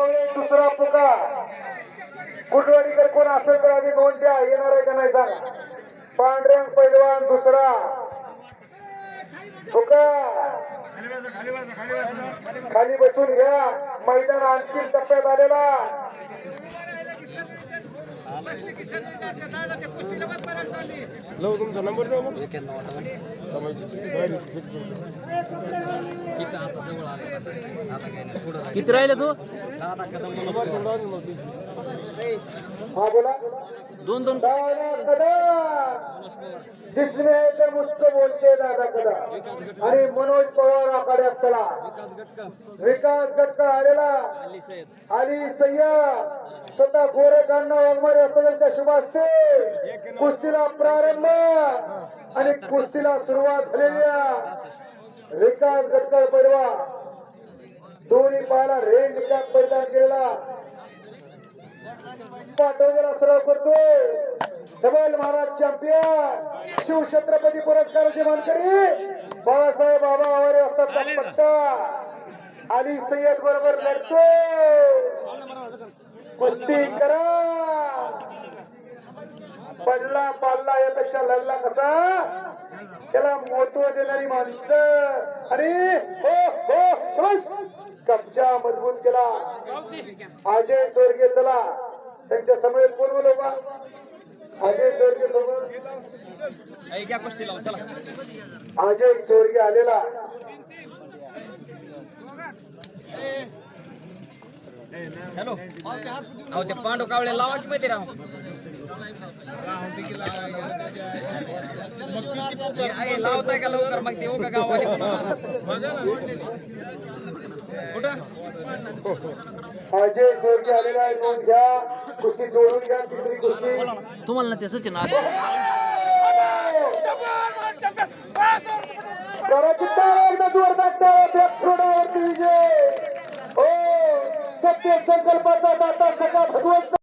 कवळे दुसरा पुकार. कुटवाडीकर कोण असेल तर आधी नोंद द्या. येणार आहे का नाही सांगा. पांढऱ्यांग पैलवान दुसरा. पुकार. खाली बसून घ्या. मैदान आणखी टप्प्यात आलेला. तुमचा नंबर द्या मग. किती राहिले तू? दोन दोन जिसने तर मुस्त बोलते दादा कदा आणि मनोज पवार आखाड्यात चला विकास गटकर आलेला. अली सय्यद. स्वतः गोरेखांना वाघमारे असलेल्या शुभ कुस्तीला प्रारंभ. आणि कुस्तीला सुरुवात झालेल्या विकास गटकर पैलवा दोन्ही पायाला रेड निकाल परिधान केलेला. पाठवलेला सराव करतोय डबल महाराज चॅम्पियन शिवछत्रपती पुरस्काराचे मानकरी बाळासाहेब बाबा आवारे असतात पट्टा. अली सय्यद बरोबर लढतोय कुस्ती करा. पडला पाडला यापेक्षा लढला कसा? त्याला महत्त्व देणारी माणसं. आणि हो हो समज कब्जा मजबूत केला. अजय चोरगे चला. त्यांच्यासमोर कोण बोलव अजय चोरगे समोर. चला अजय चोरगे आलेला. हॅलो पांडव कावळे लावायची माहिती राव. लावताय का लवकर मग ते उगा गावाले अजय चोरगे आलेला आहे नोंद घ्या कुस्ती जोडून घ्या तिसरी कुस्ती तुम्हाला ना ते सचिन एकदा जोरदार टाळ्या विजय हो सत्य संकल्पाचा दाता सगळा भगवंत।